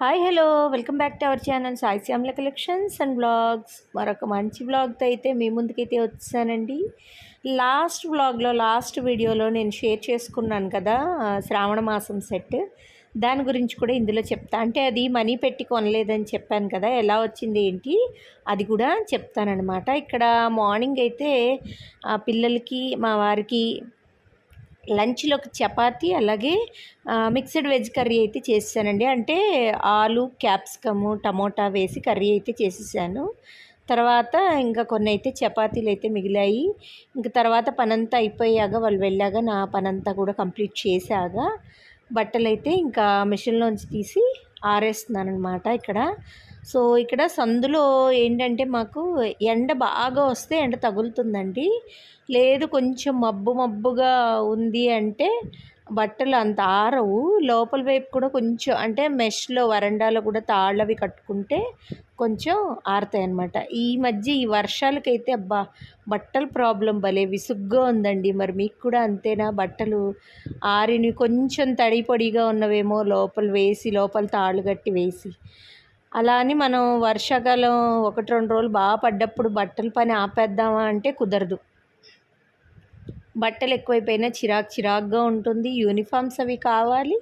Hi hello welcome back to our channel Sai Shyamala collections and blogs మరొక మంచి బ్లాగ్తో అయితే మీ ముందుకైతే వచ్చానండి. లాస్ట్ బ్లాగ్లో లాస్ట్ వీడియోలో నేను షేర్ చేసుకున్నాను కదా శ్రావణ మాసం సెట్ దాని గురించి కూడా ఇందులో చెప్తా. అంటే అది మనీ పెట్టి కొనలేదని చెప్పాను కదా ఎలా వచ్చింది ఏంటి అది కూడా చెప్తానమాట ఇక్కడ మార్నింగ్ అయితే పిల్లలకి మా వారికి లంచ్లోకి చపాతీ అలాగే మిక్స్డ్ వెజ్ కర్రీ అయితే చేసానండి అంటే ఆలు క్యాప్సికము టమోటా వేసి కర్రీ అయితే చేసేసాను. తర్వాత ఇంకా కొన్ని అయితే చపాతీలు అయితే మిగిలాయి. ఇంకా తర్వాత పనంతా అయిపోయాక వాళ్ళు వెళ్ళాక నా పనంతా కూడా కంప్లీట్ చేశాక బట్టలు అయితే ఇంకా మిషన్లోంచి తీసి ఆరేస్తున్నాను అనమాట ఇక్కడ. సో ఇక్కడ సందులో ఏంటంటే మాకు ఎండ బాగా వస్తే ఎండ తగులుతుందండి. లేదు కొంచెం మబ్బు మబ్బుగా ఉంది అంటే బట్టలు అంత ఆరవు. లోపల వైపు కూడా కొంచెం అంటే మెష్లో వరండాలో కూడా తాళ్ళవి కట్టుకుంటే కొంచెం ఆరుతాయి అన్నమాట ఈ మధ్య ఈ వర్షాలకైతే అబ్బా బట్టల ప్రాబ్లం భలే విసుగ్గా ఉందండి. మరి మీకు కూడా అంతేనా? బట్టలు ఆరిని కొంచెం తడి పొడిగా ఉన్నవేమో లోపల వేసి లోపల తాళ్ళు కట్టి వేసి. అలా అని మనం వర్షాకాలం ఒకటి రెండు రోజులు బాగా పడ్డప్పుడు బట్టల పని ఆపేద్దామా అంటే కుదరదు. బట్టలు ఎక్కువైపోయినా చిరాకు చిరాకుగా ఉంటుంది. యూనిఫామ్స్ అవి కావాలి.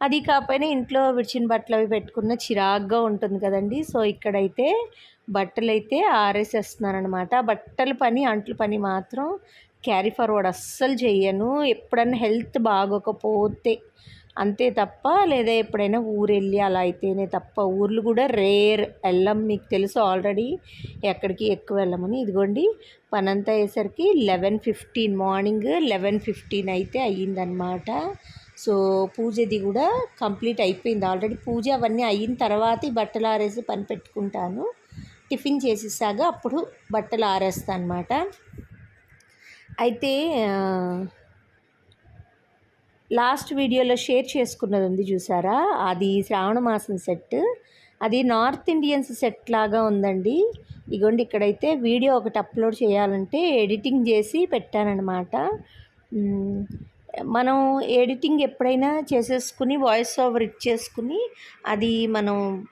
అది కాకపోయినా ఇంట్లో విడిచిన బట్టలు అవి పెట్టుకున్న చిరాకుగా ఉంటుంది కదండి. సో ఇక్కడైతే బట్టలు అయితే ఆరేసేస్తున్నానమాట బట్టల పని అంట్ల పని మాత్రం క్యారీ ఫార్వర్డ్ అస్సలు చేయను ఎప్పుడన్నా హెల్త్ బాగోకపోతే అంతే తప్ప లేదా ఎప్పుడైనా ఊరు వెళ్ళి అలా అయితేనే తప్ప ఊర్లు కూడా రేర్ వెళ్ళం. మీకు తెలుసు ఆల్రెడీ ఎక్కడికి ఎక్కువ వెళ్ళమని. ఇదిగోండి పనంతా అయ్యేసరికి eleven fifteen morning eleven fifteen అయితే అయ్యిందనమాట సో పూజది కూడా కంప్లీట్ అయిపోయింది ఆల్రెడీ. పూజ అవన్నీ అయిన తర్వాత ఈ బట్టలు ఆరేసి పని పెట్టుకుంటాను. టిఫిన్ చేసేసాక అప్పుడు బట్టలు ఆరేస్తాను అనమాట అయితే లాస్ట్ వీడియోలో షేర్ చేసుకున్నది ఉంది చూసారా? అది శ్రావణ మాసం సెట్. అది నార్త్ ఇండియన్స్ సెట్ లాగా ఉందండి. ఇగోండి ఇక్కడైతే వీడియో ఒకటి అప్లోడ్ చేయాలంటే ఎడిటింగ్ చేసి పెట్టానన్నమాట. మనం ఎడిటింగ్ ఎప్పుడైనా చేసేసుకుని వాయిస్ ఓవర్ ఇచ్చేసుకుని అది మనం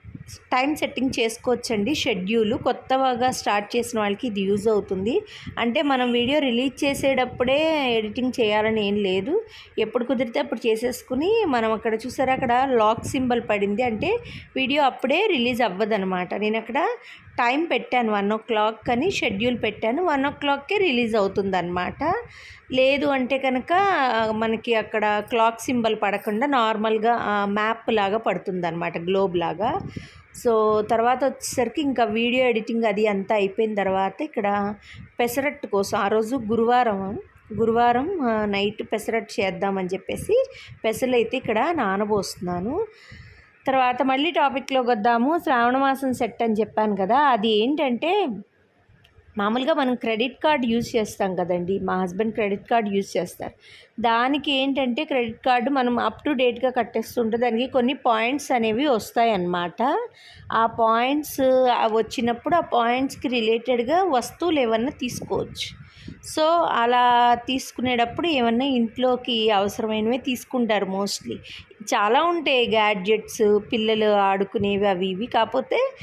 టైం సెట్టింగ్ చేసుకోవచ్చండి షెడ్యూల్. కొత్తగా స్టార్ట్ చేసిన వాళ్ళకి ఇది యూజ్ అవుతుంది. అంటే మనం వీడియో రిలీజ్ చేసేటప్పుడే ఎడిటింగ్ చేయాలని ఏం లేదు. ఎప్పుడు కుదిరితే అప్పుడు చేసేసుకుని మనం అక్కడ చూసారా అక్కడ లాక్ సింబల్ పడింది. అంటే వీడియో అప్పుడే రిలీజ్ అవ్వదనమాట. నేను అక్కడ టైం పెట్టాను వన్ ఓ క్లాక్ అని షెడ్యూల్ పెట్టాను. వన్ ఓ క్లాక్కే రిలీజ్ అవుతుందన్నమాట. లేదు అంటే కనుక మనకి అక్కడ క్లాక్ సింబల్ పడకుండా నార్మల్గా మ్యాప్ లాగా పడుతుందన్నమాట గ్లోబ్ లాగా. సో తర్వాత వచ్చేసరికి ఇంకా వీడియో ఎడిటింగ్ అది అంతా అయిపోయిన తర్వాత ఇక్కడ పెసరట్టు కోసం ఆ రోజు గురువారం గురువారం నైట్ పెసరట్టు చేద్దామని చెప్పేసి పెసలు అయితే ఇక్కడ నానబోస్తున్నాను. తర్వాత మళ్ళీ టాపిక్లోకి వద్దాము. శ్రావణ మాసం సెట్ అని చెప్పాను కదా. అది ఏంటంటే మామూలుగా మనం క్రెడిట్ కార్డ్ యూజ్ చేస్తాం కదండి. మా హస్బెండ్ క్రెడిట్ కార్డ్ యూజ్ చేస్తారు. దానికి ఏంటంటే క్రెడిట్ కార్డు మనం అప్ టు డేట్గా కట్టేస్తుంటే దానికి కొన్ని పాయింట్స్ అనేవి వస్తాయి అన్నమాట. ఆ పాయింట్స్ వచ్చినప్పుడు ఆ పాయింట్స్కి రిలేటెడ్గా వస్తువులు ఏమన్నా తీసుకోవచ్చు. సో అలా తీసుకునేటప్పుడు ఏమన్నా ఇంట్లోకి అవసరమైనవి తీసుకుంటారు మోస్ట్లీ. చాలా ఉంటాయి గ్యాడ్జెట్స్ పిల్లలు ఆడుకునేవి అవి ఇవి. కాకపోతే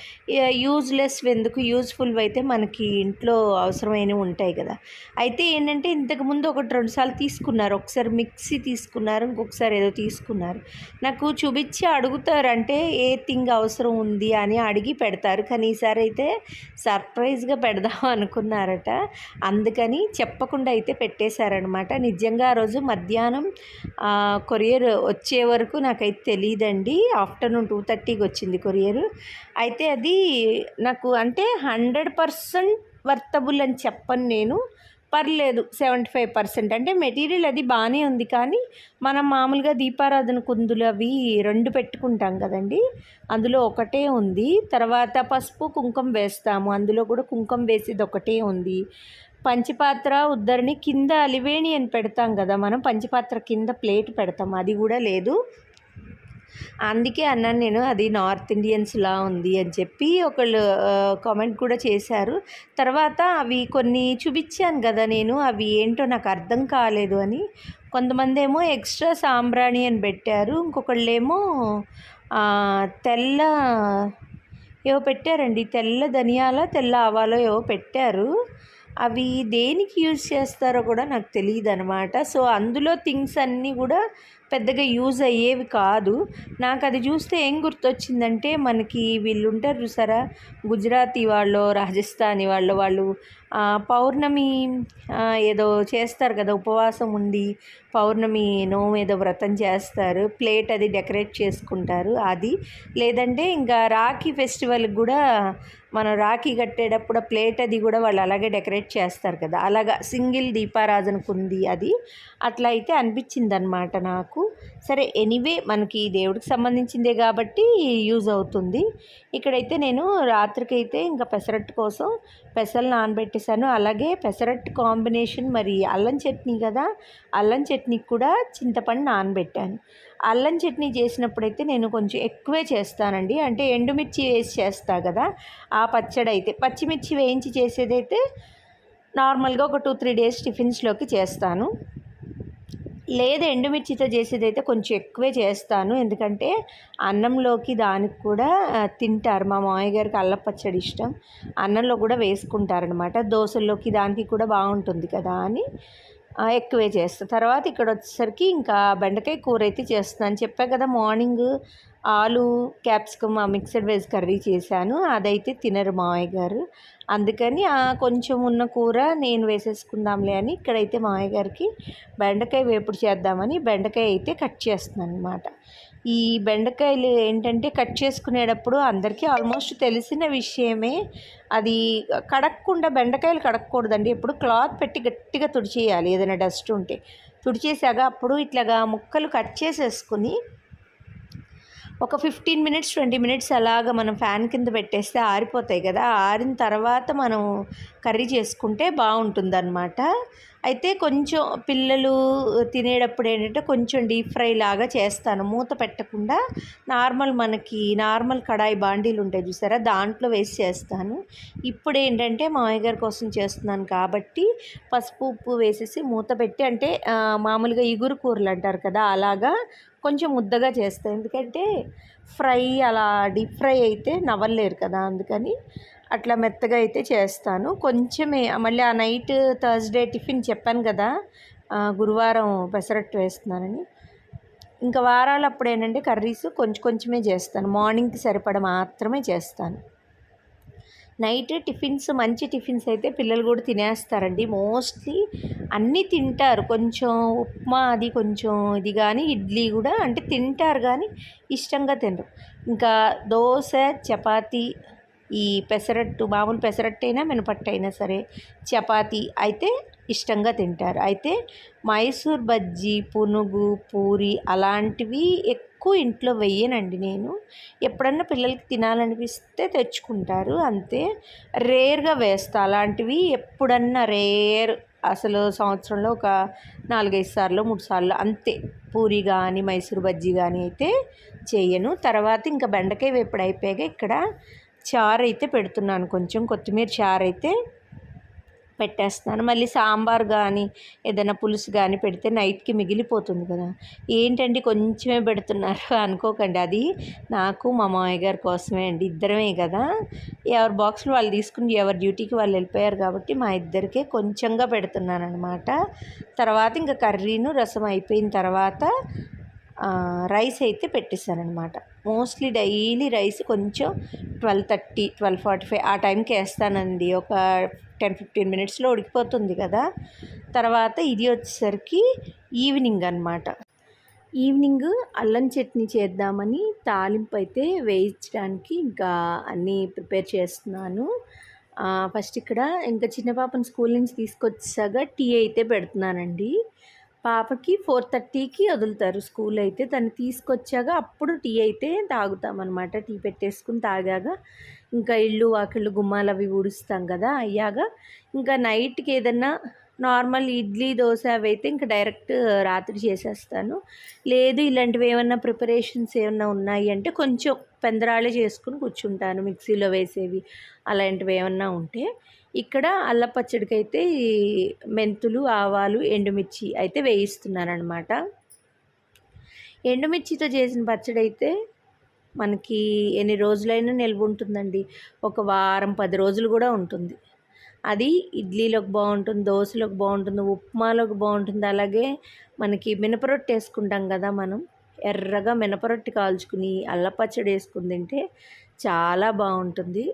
యూజ్లెస్ ఎందుకు యూజ్ఫుల్ అయితే మనకి ఇంట్లో అవసరమైనవి ఉంటాయి కదా. అయితే ఏంటంటే ఇంతకుముందు ఒకటి రెండుసార్లు తీసుకున్నారు. ఒకసారి మిక్సీ తీసుకున్నారు ఇంకొకసారి ఏదో తీసుకున్నారు. నాకు చూపించి అడుగుతారు అంటే ఏ థింగ్ అవసరం ఉంది అని అడిగి పెడతారు. కానీ ఈసారి అయితే సర్ప్రైజ్గా పెడదాం అనుకున్నారట. అందుకని చెప్పకుండా అయితే పెట్టేశారనమాట నిజంగా ఆ రోజు మధ్యాహ్నం కొరియర్ వచ్చే వరకు నాకైతే తెలియదండి ఆఫ్టర్నూన్ టూ థర్టీకి వచ్చింది కొరియర్. అయితే అది నాకు అంటే హండ్రెడ్ పర్సెంట్ వర్తబుల్ అని చెప్పను నేను. పర్లేదు సెవెంటీ ఫైవ్ పర్సెంట్. అంటే మెటీరియల్ అది బాగానే ఉంది కానీ మనం మామూలుగా దీపారాధన కుందులు అవి రెండు పెట్టుకుంటాం కదండి. అందులో ఒకటే ఉంది. తర్వాత పసుపు కుంకుమ వేస్తాము. అందులో కూడా కుంకుమ వేసేది ఒకటే ఉంది. పంచిపాత్ర ఉద్దరిని కింద అలివేణి అని పెడతాం కదా మనం పంచిపాత్ర కింద ప్లేట్ పెడతాం. అది కూడా లేదు. అందుకే అన్నాను నేను అది నార్త్ ఇండియన్స్లా ఉంది అని చెప్పి ఒకళ్ళు కామెంట్ కూడా చేశారు. తర్వాత అవి కొన్ని చూపించాను కదా నేను అవి ఏంటో నాకు అర్థం కాలేదు అని. కొంతమంది ఏమో ఎక్స్ట్రా సాంబ్రాణి అని పెట్టారు ఇంకొకళ్ళేమో తెల్ల ఏవో పెట్టారండి తెల్ల ధనియాల తెల్ల ఆవాలో ఏవో పెట్టారు. అవి దేనికి యూజ్ చేస్తారో కూడా నాకు తెలియదు అనమాట సో అందులో థింగ్స్ అన్నీ కూడా పెద్దగా యూజ్ అయ్యేవి కాదు. నాకు అది చూస్తే ఏం గుర్తొచ్చిందంటే మనకి వీళ్ళు ఉంటారు చూసారా? గుజరాతీ వాళ్ళు రాజస్థానీ వాళ్ళు వాళ్ళు పౌర్ణమి ఏదో చేస్తారు కదా ఉపవాసం ఉండి పౌర్ణమి నోము ఏదో వ్రతం చేస్తారు ప్లేట్ అది డెకరేట్ చేసుకుంటారు అది. లేదంటే ఇంకా రాఖీ ఫెస్టివల్కి కూడా మనం రాఖీ కట్టేటప్పుడు ప్లేట్ అది కూడా వాళ్ళు అలాగే డెకరేట్ చేస్తారు కదా. అలాగా సింగిల్ దీపారాధనకు ఉంది అది. అట్లా అయితే అనిపించింది అనమాట నాకు. సరే ఎనీవే మనకి దేవుడికి సంబంధించిందే కాబట్టి యూజ్ అవుతుంది. ఇక్కడైతే నేను రాత్రికైతే ఇంకా పెసరట్టు కోసం పెసలు నానబెట్టేశాను. అలాగే పెసరట్టు కాంబినేషన్ మరి అల్లం చట్నీ కదా అల్లం చట్నీకి కూడా చింతపండు నానబెట్టాను. అల్లం చట్నీ చేసినప్పుడైతే నేను కొంచెం ఎక్కువే చేస్తానండి. అంటే ఎండుమిర్చి వేసి చేస్తా కదా ఆ పచ్చడి అయితే పచ్చిమిర్చి వేయించి చేసేదైతే నార్మల్గా ఒక టూ త్రీ డేస్ టిఫిన్స్లోకి చేస్తాను. లేదు ఎండుమిర్చితో చేసేదైతే కొంచెం ఎక్కువే చేస్తాను. ఎందుకంటే అన్నంలోకి దానికి కూడా తింటారు. మా మామయ్య గారికి అల్లం పచ్చడి ఇష్టం. అన్నంలో కూడా వేసుకుంటారనమాట దోశల్లోకి దానికి కూడా బాగుంటుంది కదా అని. ఎక్కువే చేస్తా. తర్వాత ఇక్కడ వచ్చేసరికి ఇంకా బెండకాయ కూర అయితే చేస్తున్నాను చెప్పా కదా మార్నింగ్ ఆలు క్యాప్సికమ్ ఆ మిక్సడ్ వెజ్ కర్రీ చేశాను. అదైతే తినరు మావయ్య గారు. అందుకని ఆ కొంచెం ఉన్న కూర నేను వేసేసుకుందాంలే అని ఇక్కడైతే మావయ్య గారికి బెండకాయ వేపుడు చేద్దామని బెండకాయ అయితే కట్ చేస్తున్నాను అనమాట ఈ బెండకాయలు ఏంటంటే కట్ చేసుకునేటప్పుడు అందరికీ ఆల్మోస్ట్ తెలిసిన విషయమే. అది కడక్కుండా బెండకాయలు కడక్కూడదండి. ఎప్పుడు క్లాత్ పెట్టి గట్టిగా తుడిచేయాలి. ఏదైనా డస్ట్ ఉంటే. తుడిచేసాక అప్పుడు ఇట్లాగా ముక్కలు కట్ చేసేసుకుని ఒక ఫిఫ్టీన్ మినిట్స్ ట్వంటీ మినిట్స్ అలాగ మనం ఫ్యాన్ కింద పెట్టేస్తే ఆరిపోతాయి కదా. ఆరిన తర్వాత మనం కర్రీ చేసుకుంటే బాగుంటుందన్నమాట. అయితే కొంచెం పిల్లలు తినేటప్పుడు ఏంటంటే కొంచెం డీప్ ఫ్రై లాగా చేస్తాను. మూత పెట్టకుండా నార్మల్ మనకి నార్మల్ కడాయి బాండీలు ఉంటాయి చూసారా? దాంట్లో వేసి చేస్తాను. ఇప్పుడు ఏంటంటే మామయ్య గారి కోసం చేస్తున్నాను కాబట్టి పసుపు ఉప్పు వేసేసి మూత పెట్టి అంటే మామూలుగా ఇగురు కూరలు అంటారు కదా అలాగా కొంచెం ముద్దగా చేస్తాను ఎందుకంటే ఫ్రై అలా డీప్ ఫ్రై అయితే నవ్వలేరు కదా అందుకని అట్లా మెత్తగా అయితే చేస్తాను. కొంచెమే మళ్ళీ ఆ నైట్ థర్స్డే టిఫిన్ చెప్పాను కదా గురువారం పెసరట్టు వేస్తున్నానని. ఇంకా వారాలు అప్పుడు ఏంటంటే కర్రీస్ కొంచెం కొంచెమే చేస్తాను. మార్నింగ్కి సరిపడ మాత్రమే చేస్తాను. నైట్ టిఫిన్స్ మంచి టిఫిన్స్ అయితే పిల్లలు కూడా తినేస్తారండి. మోస్ట్లీ అన్నీ తింటారు. కొంచెం ఉప్మా అది కొంచెం ఇది కానీ ఇడ్లీ కూడా అంటే తింటారు కానీ ఇష్టంగా తినరు. ఇంకా దోశ చపాతీ ఈ పెసరట్టు మామూలు పెసరట్టు అయినా మినపట్టు అయినా సరే చపాతీ అయితే ఇష్టంగా తింటారు. అయితే మైసూర్ బజ్జీ పునుగు పూరి అలాంటివి ఎక్కువ ఇంట్లో వెయ్యనండి నేను. ఎప్పుడన్నా పిల్లలకి తినాలనిపిస్తే తెచ్చుకుంటారు. అంతే. రేర్గా వేస్తా. అలాంటివి ఎప్పుడన్నా రేర్ అసలు సంవత్సరంలో ఒక నాలుగైదు సార్లు మూడు సార్లు అంతే. పూరి కానీ మైసూర్ బజ్జీ కానీ అయితే చేయను. తర్వాత ఇంకా బెండకాయ వేపుడు అయిపోయాక ఇక్కడ చారు అయితే పెడుతున్నాను. కొంచెం కొత్తిమీర చారు అయితే పెట్టేస్తున్నాను మళ్ళీ సాంబార్ కానీ ఏదైనా పులుసు కానీ పెడితే నైట్కి మిగిలిపోతుంది కదా. ఏంటండి కొంచెమే పెడుతున్నారు అనుకోకండి. అది నాకు మా మామయ్య గారి కోసమే అండి. ఇద్దరమే కదా. ఎవరి బాక్స్లో వాళ్ళు తీసుకుని ఎవరి డ్యూటీకి వాళ్ళు వెళ్ళిపోయారు కాబట్టి మా ఇద్దరికే కొంచెంగా పెడుతున్నాను అనమాట తర్వాత ఇంకా కర్రీను రసం అయిపోయిన తర్వాత రైస్ అయితే పెట్టేశానమాట మోస్ట్లీ డైలీ రైస్ కొంచెం twelve thirty twelve forty five ఆ టైంకి వేస్తానండి. ఒక టెన్ ఫిఫ్టీన్ మినిట్స్లో ఉడికిపోతుంది కదా. తర్వాత ఇది వచ్చేసరికి ఈవినింగ్ అనమాట ఈవినింగ్ అల్లం చట్నీ చేద్దామని తాలింపు అయితే వేయించడానికి ఇంకా అన్నీ ప్రిపేర్ చేస్తున్నాను. ఫస్ట్ ఇక్కడ ఇంకా చిన్న పాపను స్కూల్ నుంచి తీసుకొచ్చాక టీ అయితే పెడుతున్నానండి. పాపకి ఫోర్ థర్టీకి వదులుతారు. స్కూల్ అయితే తను తీసుకొచ్చాక అప్పుడు టీ అయితే తాగుతామన్నమాట. టీ పెట్టేసుకుని తాగాక ఇంకా ఇల్లు వాకిళ్ళు గుమ్మాలు అవి ఊడుస్తాం కదా. అయ్యాక ఇంకా నైట్కి ఏదన్నా నార్మల్ ఇడ్లీ దోశ అవి అయితే ఇంకా డైరెక్ట్ రాత్రి చేసేస్తాను. లేదు ఇలాంటివి ఏమన్నా ప్రిపరేషన్స్ ఏమన్నా ఉన్నాయి అంటే కొంచెం పెందరాళే చేసుకుని కూర్చుంటాను మిక్సీలో వేసేవి అలాంటివి ఏమన్నా ఉంటే. ఇక్కడ అల్ల పచ్చడికి అయితే మెంతులు ఆవాలు ఎండుమిర్చి అయితే వేయిస్తున్నాను అనమాట ఎండుమిర్చితో చేసిన పచ్చడి అయితే మనకి ఎన్ని రోజులైనా నిల్వ ఉంటుందండి. ఒక వారం పది రోజులు కూడా ఉంటుంది. అది ఇడ్లీలోకి బాగుంటుంది దోశలోకి బాగుంటుంది ఉప్మాలోకి బాగుంటుంది. అలాగే మనకి మినపరొట్టె వేసుకుంటాం కదా మనం. ఎర్రగా మినపరొట్టి కాల్చుకుని అల్లపచ్చడి వేసుకుని తింటే చాలా బాగుంటుంది.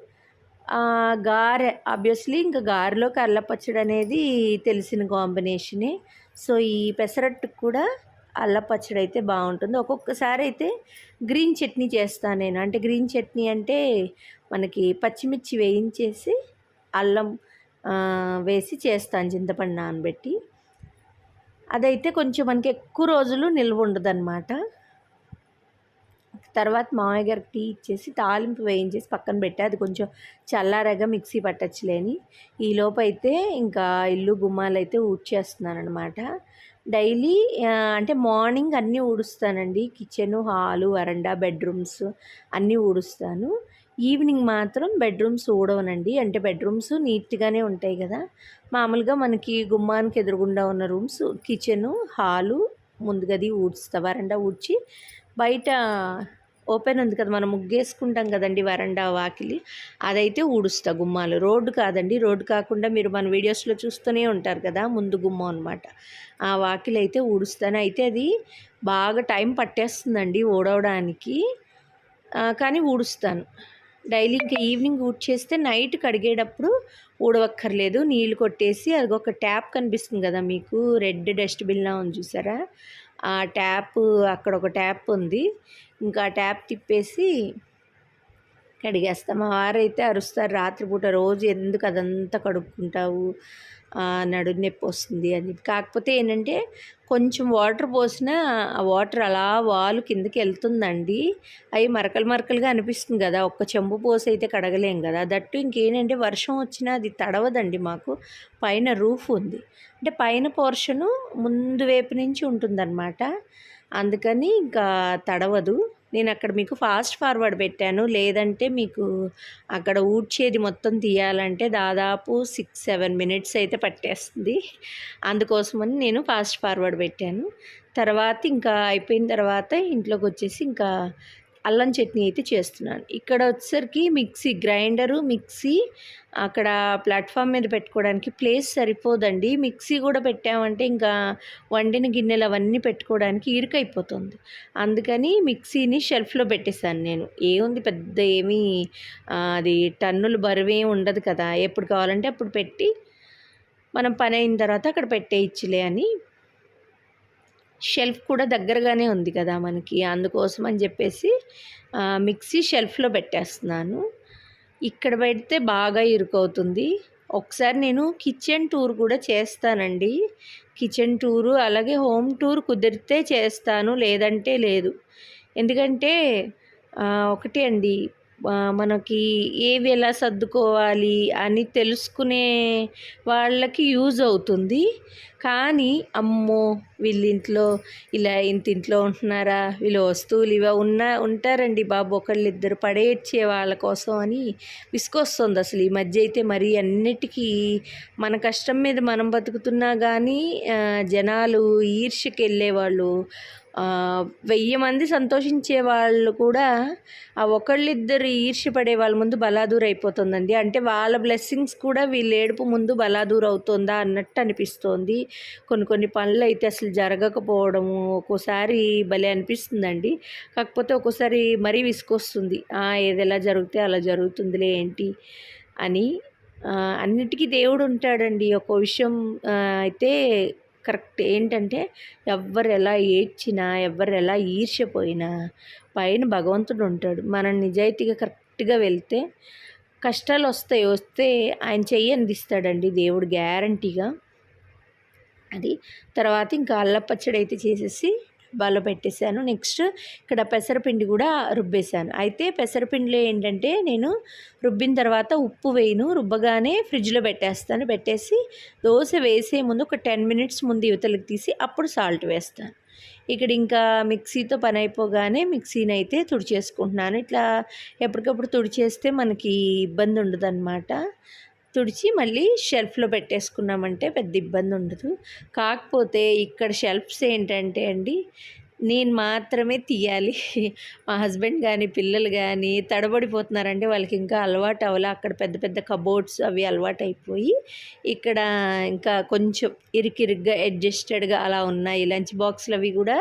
గారె ఆబ్వియస్లీ ఇంకా గారెలో అల్లపచ్చడి అనేది తెలిసిన కాంబినేషనే సో ఈ పెసరట్టుకు కూడా అల్లపచ్చడి అయితే బాగుంటుంది. ఒక్కొక్కసారి అయితే గ్రీన్ చట్నీ చేస్తాను నేను. అంటే గ్రీన్ చట్నీ అంటే మనకి పచ్చిమిర్చి వేయించేసి అల్లం వేసి చేస్తాను చింతపండు నానబెట్టి. అదైతే కొంచెం మనకి ఎక్కువ రోజులు నిల్వ ఉండదన్నమాట. తర్వాత మామయ్య గారికి టీ ఇచ్చేసి తాలింపు వేయించేసి పక్కన పెట్టి. అది కొంచెం చల్లారగా మిక్సీ పట్టచ్చులేని. ఈలోపు అయితే ఇంకా ఇల్లు గుమ్మాలు అయితే ఊడ్చేస్తున్నానమాట డైలీ అంటే మార్నింగ్ అన్నీ ఊడుస్తానండి. కిచెను హాలు వరండా బెడ్రూమ్స్ అన్నీ ఊడుస్తాను. ఈవినింగ్ మాత్రం బెడ్రూమ్స్ ఊడవనండి. అంటే బెడ్రూమ్స్ నీట్గానే ఉంటాయి కదా. మామూలుగా మనకి గుమ్మానికి ఎదురుగుండా ఉన్న రూమ్స్ కిచెను హాలు ముందుగది ఊడ్స్తా వరండా ఊడ్చి బయట ఓపెన్ ఉంది కదా మనం ముగ్గేసుకుంటాం కదండి వరండా వాకిలి అదైతే ఊడుస్తా గుమ్మాలు. రోడ్డు కాదండి రోడ్డు కాకుండా మీరు మన వీడియోస్లో చూస్తూనే ఉంటారు కదా ముందు గుమ్మం అనమాట ఆ వాకిలి అయితే ఊడుస్తాను. అయితే అది బాగా టైం పట్టేస్తుందండి ఊడవడానికి. కానీ ఊడుస్తాను. డైలీ ఇంకా ఈవినింగ్ ఊడ్చేస్తే నైట్ కడిగేటప్పుడు ఊడవక్కర్లేదు. నీళ్ళు కొట్టేసి అది ఒక ట్యాప్ కనిపిస్తుంది కదా మీకు రెడ్ డస్ట్బిన్లా ఉంది చూసారా? ఆ ట్యాప్ అక్కడ ఒక ట్యాప్ ఉంది. ఇంకా ట్యాప్ తిప్పేసి కడిగేస్తాం. మా వారైతే అరుస్తారు రాత్రిపూట రోజు ఎందుకు అదంతా కడుక్కుంటావు? నడు నొప్పి వస్తుంది అని కాకపోతే ఏంటంటే కొంచెం వాటర్ పోసినా ఆ వాటర్ అలా వాలు కిందకి వెళ్తుందండి. అవి మరకలు మరకలుగా అనిపిస్తుంది కదా. ఒక్క చెంబు పోసి అయితే కడగలేం కదా. దట్టు ఇంకేంటంటే వర్షం వచ్చినా అది తడవదండి మాకు. పైన రూఫ్ ఉంది. అంటే పైన పోర్షను ముందు వైపు నుంచి ఉంటుందన్నమాట. అందుకని ఇంకా తడవదు. నేను అక్కడ మీకు ఫాస్ట్ ఫార్వర్డ్ పెట్టాను. లేదంటే మీకు అక్కడ ఊడ్చేది మొత్తం తీయాలంటే దాదాపు సిక్స్ సెవెన్ మినిట్స్ అయితే పట్టేస్తుంది. అందుకోసమని నేను ఫాస్ట్ ఫార్వర్డ్ పెట్టాను. తర్వాత ఇంకా అయిపోయిన తర్వాత ఇంట్లోకి వచ్చేసి ఇంకా అల్లం చట్నీ అయితే చేస్తున్నాను. ఇక్కడ వచ్చేసరికి మిక్సీ గ్రైండరు మిక్సీ అక్కడ ప్లాట్ఫామ్ మీద పెట్టుకోవడానికి ప్లేస్ సరిపోదండి. మిక్సీ కూడా పెట్టామంటే ఇంకా వండిన గిన్నెలు అవన్నీ పెట్టుకోవడానికి ఇరుకైపోతుంది. అందుకని మిక్సీని షెల్ఫ్లో పెట్టేశాను నేను. ఏముంది పెద్ద ఏమీ అది టన్నులు బరువే ఉండదు కదా. ఎప్పుడు కావాలంటే అప్పుడు పెట్టి మనం పని అయిన తర్వాత అక్కడ పెట్టేయచ్చులే అని షెల్ఫ్ కూడా దగ్గరగానే ఉంది కదా మనకి. అందుకోసం అని చెప్పేసి మిక్సీ షెల్ఫ్లో పెట్టేస్తున్నాను. ఇక్కడ పెడితే బాగా ఇరుకవుతుంది. ఒకసారి నేను కిచెన్ టూర్ కూడా చేస్తానండి. కిచెన్ టూరు అలాగే హోమ్ టూర్ కుదిరితే చేస్తాను లేదంటే లేదు. ఎందుకంటే ఒకటి అండి మనకి ఏవి ఎలా సర్దుకోవాలి అని తెలుసుకునే వాళ్ళకి యూజ్ అవుతుంది. కానీ అమ్మో వీళ్ళింట్లో ఇలా ఇంతింట్లో ఉంటున్నారా వీళ్ళు వస్తువులు ఇవా ఉన్న ఉంటారండి బాబు ఒకళ్ళిద్దరు పడేర్చే వాళ్ళ కోసం అని విసుకొస్తుంది అసలు. ఈ మధ్య అయితే మరి అన్నిటికీ మన కష్టం మీద మనం బతుకుతున్నా కానీ జనాలు ఈర్ష్యకి వెళ్ళేవాళ్ళు వెయ్యి మంది సంతోషించే వాళ్ళు కూడా ఆ ఒకళ్ళిద్దరు ఈర్ష్యపడే వాళ్ళ ముందు బలాదూర్ అయిపోతుందండి. అంటే వాళ్ళ బ్లెస్సింగ్స్ కూడా వీళ్ళ ఏడుపు ముందు బలాదూర్ అవుతుందా అన్నట్టు అనిపిస్తోంది. కొన్ని కొన్ని పనులు అయితే అసలు జరగకపోవడము ఒక్కోసారి భలే అనిపిస్తుందండి. కాకపోతే ఒక్కోసారి మరీ విసుకొస్తుంది ఏది ఎలా జరిగితే అలా జరుగుతుందిలే ఏంటి అని. అన్నిటికీ దేవుడు ఉంటాడండి. ఒక విషయం అయితే కరెక్ట్. ఏంటంటే ఎవ్వరు ఎలా ఏడ్చినా ఎవ్వరు ఎలా ఈర్ష్యపోయినా పైన భగవంతుడు ఉంటాడు. మనం నిజాయితీగా కరెక్ట్గా వెళ్తే కష్టాలు వస్తాయి. వస్తే ఆయన చెయ్యి అందిస్తాడండి దేవుడు గ్యారంటీగా. అది తర్వాత ఇంకా అల్లపచ్చడి అయితే చేసేసి డబ్బాలో పెట్టేశాను. నెక్స్ట్ ఇక్కడ పెసరపిండి కూడా రుబ్బేశాను. అయితే పెసరపిండిలో ఏంటంటే నేను రుబ్బిన తర్వాత ఉప్పు వేయను. రుబ్బగానే ఫ్రిడ్జ్లో పెట్టేస్తాను. పెట్టేసి దోశ వేసే ముందు ఒక టెన్ మినిట్స్ ముందు యువతలకు తీసి అప్పుడు సాల్ట్ వేస్తాను. ఇక్కడ ఇంకా మిక్సీతో పని అయిపోగానే మిక్సీని అయితే తుడిచేసుకుంటున్నాను. ఇట్లా ఎప్పటికప్పుడు తుడిచేస్తే మనకి ఇబ్బంది ఉండదు తుడిచి మళ్ళీ షెల్ఫ్లో పెట్టేసుకున్నామంటే పెద్ద ఇబ్బంది ఉండదు కాకపోతే ఇక్కడ షెల్ఫ్స్ ఏంటంటే అండి నేను మాత్రమే తీయాలి. మా హస్బెండ్ కానీ పిల్లలు కానీ తడబడిపోతున్నారంటే వాళ్ళకి ఇంకా అలవాటు అవ్వాలి. అక్కడ పెద్ద పెద్ద కబోర్డ్స్ అవి అలవాటు అయిపోయి ఇక్కడ ఇంకా కొంచెం ఇరికిరిగ్గా అడ్జస్టెడ్గా అలా ఉన్నాయి. లంచ్ బాక్స్లు అవి కూడా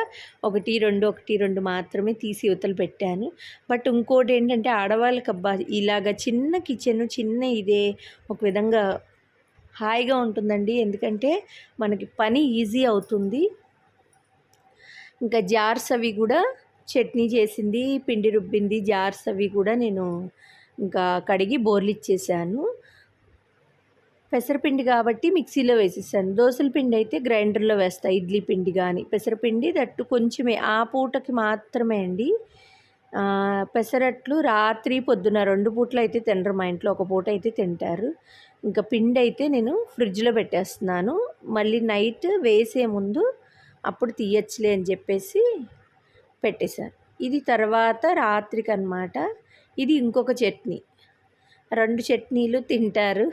ఒకటి రెండు ఒకటి రెండు మాత్రమే తీసి యువతలు పెట్టాను. బట్ ఇంకోటి ఏంటంటే ఆడవాళ్ళకి అబ్బా ఇలాగ చిన్న కిచెన్ చిన్న ఇదే ఒక విధంగా హాయిగా ఉంటుందండి. ఎందుకంటే మనకి పని ఈజీ అవుతుంది. ఇంకా జార్స్ అవి కూడా చట్నీ చేసింది పిండి రుబ్బింది జార్స్ అవి కూడా నేను ఇంకా కడిగి బోర్లు ఇచ్చేసాను. పెసరపిండి కాబట్టి మిక్సీలో వేసేసాను. దోశల పిండి అయితే గ్రైండర్లో వేస్తాను ఇడ్లీ పిండి కానీ. పెసరపిండి దట్టు కొంచెమే ఆ పూటకి మాత్రమే అండి. పెసరట్లు రాత్రి పొద్దున రెండు పూటలు అయితే తినరు మా ఇంట్లో ఒక పూట అయితే తింటారు. ఇంకా పిండి అయితే నేను ఫ్రిడ్జ్లో పెట్టేస్తున్నాను. మళ్ళీ నైట్ వేసే ముందు అప్పుడు తీయచ్చులే అని చెప్పేసి పెట్టేశారు. ఇది తర్వాత రాత్రికి అనమాట ఇది ఇంకొక చట్నీ. రెండు చట్నీలు తింటారు.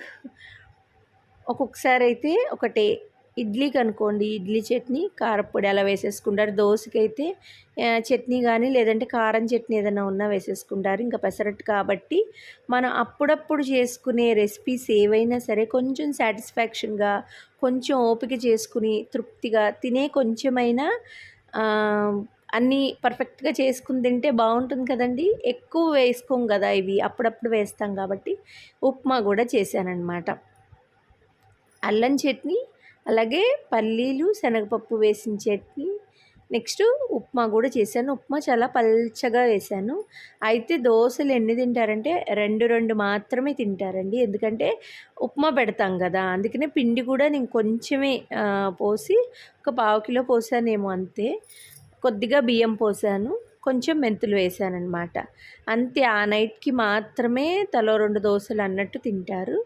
ఒక్కొక్కసారి అయితే ఒకటే ఇడ్లీకి అనుకోండి ఇడ్లీ చట్నీ కారపొడి అలా వేసేసుకుంటారు. దోశకైతే చట్నీ కానీ లేదంటే కారం చట్నీ ఏదైనా ఉన్నా వేసేసుకుంటారు. ఇంకా పెసరట్టు కాబట్టి మనం అప్పుడప్పుడు చేసుకునే రెసిపీస్ ఏవైనా సరే కొంచెం సాటిస్ఫాక్షన్గా కొంచెం ఓపిక చేసుకుని తృప్తిగా తినే కొంచెమైనా అన్నీ పర్ఫెక్ట్గా చేసుకుని తింటే బాగుంటుంది కదండి. ఎక్కువ వేసుకోం కదా ఇవి. అప్పుడప్పుడు వేస్తాం కాబట్టి ఉప్మా కూడా చేశానన్నమాట. అల్లం చట్నీ అలాగే పల్లీలు శనగపప్పు వేసిన చట్నీ నెక్స్ట్ ఉప్మా కూడా చేశాను. ఉప్మా చాలా పల్చగా వేశాను. అయితే దోశలు ఎన్ని తింటారంటే రెండు రెండు మాత్రమే తింటారండి. ఎందుకంటే ఉప్మా పెడతాం కదా అందుకనే పిండి కూడా నేను కొంచెమే పోసి ఒక పావు కిలో పోసానేమో అంతే. కొద్దిగా బియ్యం పోసాను. కొంచెం మెంతులు వేసానమాట అంతే ఆ నైట్కి మాత్రమే తలో రెండు దోశలు అన్నట్టు తింటారు.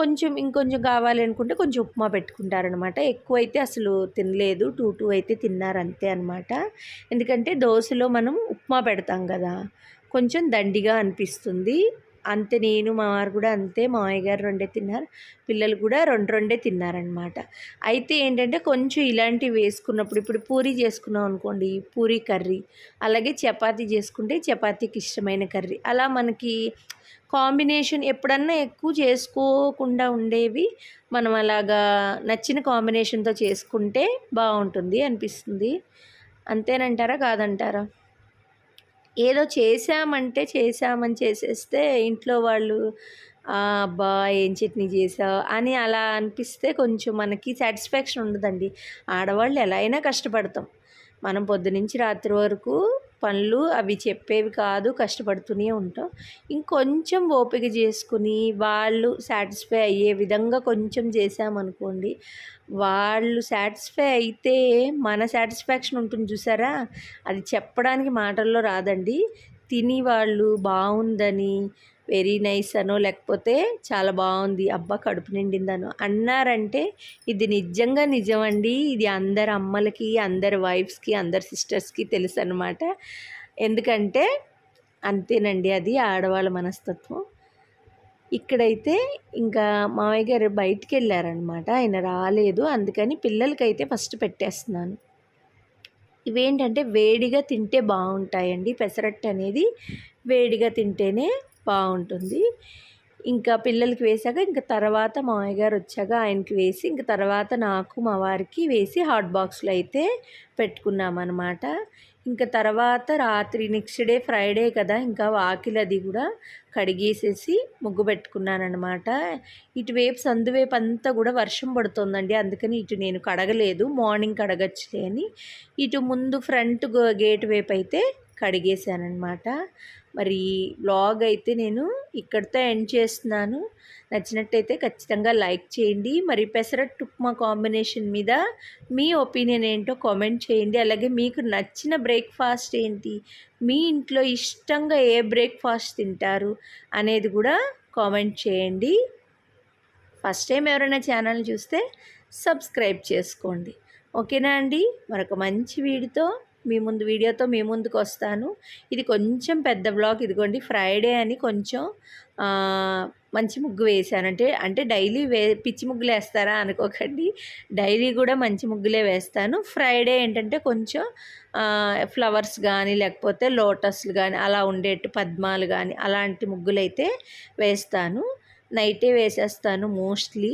కొంచెం ఇంకొంచెం కావాలి అనుకుంటే కొంచెం ఉప్మా పెట్టుకుంటారనమాట ఎక్కువ అయితే అసలు తినలేదు. టూ టూ అయితే తిన్నారు అంతే అనమాట ఎందుకంటే దోశలో మనం ఉప్మా పెడతాం కదా. కొంచెం దండిగా అనిపిస్తుంది. అంతే నేను మా వారు కూడా అంతే. మామయ్య గారు రెండే తిన్నారు. పిల్లలు కూడా రెండు రెండే తిన్నారనమాట అయితే ఏంటంటే కొంచెం ఇలాంటివి వేసుకున్నప్పుడు ఇప్పుడు పూరీ చేసుకున్నాం అనుకోండి పూరీ కర్రీ అలాగే చపాతీ చేసుకుంటే చపాతీకి ఇష్టమైన కర్రీ. అలా మనకి కాంబినేషన్ ఎప్పుడన్నా ఎక్కువ చేసుకోకుండా ఉండేవి మనం అలాగా నచ్చిన కాంబినేషన్తో చేసుకుంటే బాగుంటుంది అనిపిస్తుంది. అంతేనంటారా కాదంటారా? ఏదో చేసామంటే చేసామని చేసేస్తే ఇంట్లో వాళ్ళు అబ్బా ఏం చట్నీ చేసావు అని అలా అనిపిస్తే కొంచెం మనకి సాటిస్ఫాక్షన్ ఉండదండి. ఆడవాళ్ళు ఎలా అయినా కష్టపడతాం. మనం పొద్దునుంచి రాత్రి వరకు పనులు అవి చెప్పేవి కాదు కష్టపడుతూనే ఉంటాం. ఇంకొంచెం ఓపిక చేసుకుని వాళ్ళు సాటిస్ఫై అయ్యే విధంగా కొంచెం చేసామనుకోండి వాళ్ళు సాటిస్ఫై అయితే మన సాటిస్ఫాక్షన్ ఉంటుంది చూసారా? అది చెప్పడానికి మాటల్లో రాదండి. తిని వాళ్ళు బాగుందని వెరీ నైస్ అనో లేకపోతే చాలా బాగుంది. అబ్బా కడుపు నిండిందనో అన్నారంటే ఇది నిజంగా నిజమండి ఇది అందరి అమ్మలకి అందరి వైఫ్స్కి అందరి సిస్టర్స్కి తెలుసు అనమాట ఎందుకంటే అంతేనండి అది ఆడవాళ్ళ మనస్తత్వం. ఇక్కడైతే ఇంకా మామయ్య గారు బయటికి వెళ్ళారనమాట ఆయన రాలేదు. అందుకని పిల్లలకైతే ఫస్ట్ పెట్టేస్తున్నాను. ఇవేంటంటే వేడిగా తింటే బాగుంటాయండి. పెసరట్టు అనేది వేడిగా తింటేనే బాగుంటుంది. ఇంకా పిల్లలకి వేసాక ఇంకా తర్వాత మామయ్య గారు వచ్చాక ఆయనకి వేసి ఇంకా తర్వాత నాకు మా వారికి వేసి హాట్ బాక్స్లో అయితే పెట్టుకున్నామన్నమాట. ఇంకా తర్వాత రాత్రి నెక్స్ట్ డే ఫ్రైడే కదా ఇంకా వాకిలది కూడా కడిగేసేసి ముగ్గు పెట్టుకున్నానమాట ఇటువైపు సందువైపు అంతా కూడా వర్షం పడుతుందండి అందుకని ఇటు నేను కడగలేదు మార్నింగ్ కడగచ్చులే అని. ఇటు ముందు ఫ్రంట్ గేట్ వైపు అయితే కడిగేశానమాట మరి బ్లాగ్ అయితే నేను ఇక్కడితో ఎండ్ చేస్తున్నాను. నచ్చినట్టయితే ఖచ్చితంగా లైక్ చేయండి. మరి పెసరట్ ఉప్మా కాంబినేషన్ మీద మీ ఒపీనియన్ ఏంటో కామెంట్ చేయండి. అలాగే మీకు నచ్చిన బ్రేక్ఫాస్ట్ ఏంటి? మీ ఇంట్లో ఇష్టంగా ఏ బ్రేక్ఫాస్ట్ తింటారు? అనేది కూడా కామెంట్ చేయండి. ఫస్ట్ టైం ఎవరైనా ఛానల్ చూస్తే సబ్స్క్రైబ్ చేసుకోండి. ఓకేనా అండి? మరొక మంచి వీడితో మీ ముందు వీడియోతో మీ ముందుకు వస్తాను. ఇది కొంచెం పెద్ద బ్లాగ్ ఇదిగోండి. ఫ్రైడే అని కొంచెం మంచి ముగ్గు వేసానంటే అంటే డైలీ వే పిచ్చి ముగ్గులు వేస్తారా అనుకోకండి. డైలీ కూడా మంచి ముగ్గులే వేస్తాను. ఫ్రైడే ఏంటంటే కొంచెం ఫ్లవర్స్ కానీ లేకపోతే లోటస్లు కానీ అలా ఉండేట్టు పద్మాలు కానీ అలాంటి ముగ్గులు అయితే వేస్తాను నైటే వేసేస్తాను మోస్ట్లీ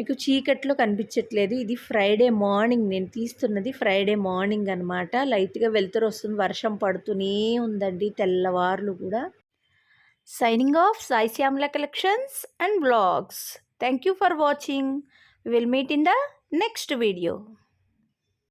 మీకు చీకట్లో కనిపించట్లేదు. ఇది ఫ్రైడే మార్నింగ్ నేను తీస్తున్నది ఫ్రైడే మార్నింగ్ అనమాట లైట్గా వెళ్తురు వస్తుంది. వర్షం పడుతూనే ఉందండి తెల్లవార్లు కూడా. Signing off Sai Shyamala collections and blogs thank you for watching will meet in the next video